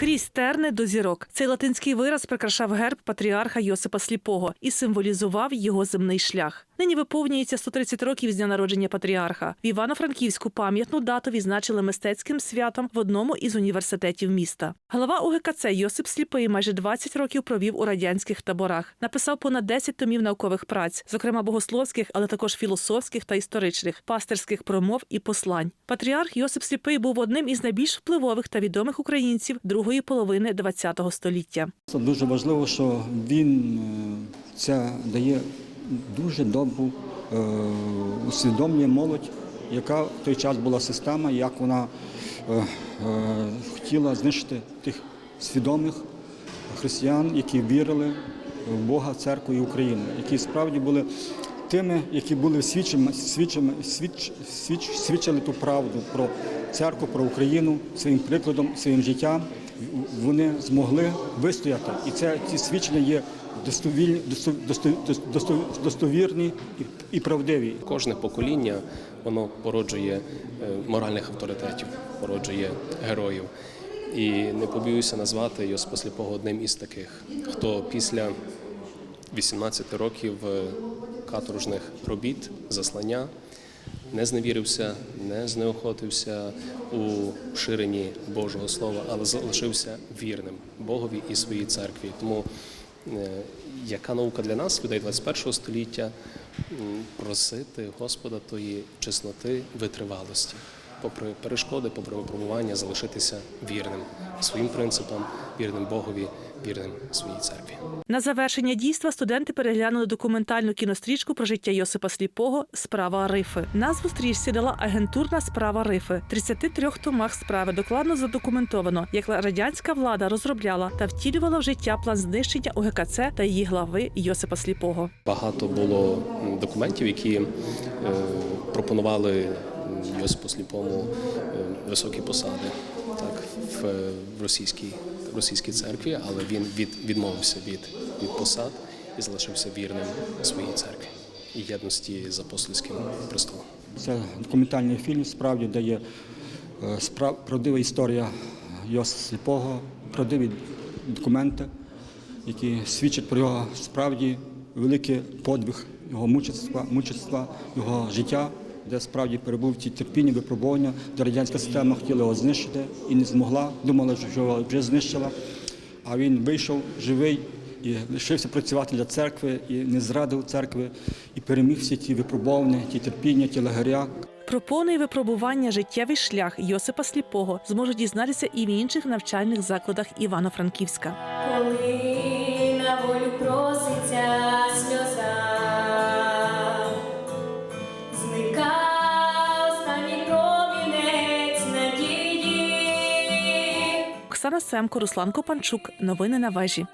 Крізь терни до зірок. Цей латинський вираз прикрашав герб патріарха Йосипа Сліпого і символізував його земний шлях. Нині виповнюється 130 років з дня народження патріарха. В Івано-Франківську пам'ятну дату відзначили мистецьким святом в одному із університетів міста. Голова УГКЦ Йосип Сліпий майже 20 років провів у радянських таборах. Написав понад 10 томів наукових праць, зокрема богословських, але також філософських та історичних, пастирських промов і послань. Патріарх Йосип Сліпий був одним із найбільш впливових та відомих українців другої половини ХХ століття. Це дуже важливо, що він е, це дає дуже добру е, усвідомлює молодь, яка в той час була система, як вона е, е, хотіла знищити тих свідомих християн, які вірили в Бога, церкву і Україну, які справді були тими, які були свідчими, свідчими, свідч, свідч, свідчили ту правду про церкву, про Україну своїм прикладом, своїм життям. Вони змогли вистояти, і це ці свідчення є достовільні, досто- досто- досто- достовірні і, правдиві. Кожне покоління воно породжує е, моральних авторитетів, породжує героїв. І не побоюся назвати Йосипа Сліпого одним із таких, хто після 18 років е, каторжних робіт, заслання, не зневірився, не знеохотився у ширенні Божого Слова, але залишився вірним Богові і своїй церкві. Тому е, яка наука для нас, людей 21 століття, просити Господа тої чесноти, витривалості, попри перешкоди, попри випробування, залишитися вірним своїм принципам, вірним Богові, вірним своїй церкві. На завершення дійства студенти переглянули документальну кінострічку про життя Йосипа Сліпого Справа Рифи. Назву стрічці дала агентурна справа Рифи. В 33 томах справи докладно задокументовано, як радянська влада розробляла та втілювала в життя план знищення УГКЦ та її глави Йосипа Сліпого. Багато було документів, які е, пропонували Йосипу Сліпому е, високі посади так, в, е, російській, російській церкві, але він від, відмовився від, від посад і залишився вірним своїй церкві і єдності з апостольським престолом. Це документальний фільм, справді дає е, справ, правдива історія Йосифа Сліпого, правдиві документи, які свідчать про його справді великий подвиг, його мучества, мучества, його життя, де справді перебув ті терпіння, випробування, де радянська система хотіла його знищити і не змогла, думала, що його вже знищила. А він вийшов живий і лишився працювати для церкви, і не зрадив церкви, і переміг всі ті випробування, ті терпіння, ті лагеря. Про повне випробування життєвий шлях Йосипа Сліпого зможуть дізнатися і в інших навчальних закладах Івано-Франківська. Оксана Семко, Руслан Копанчук. Новини на вежі.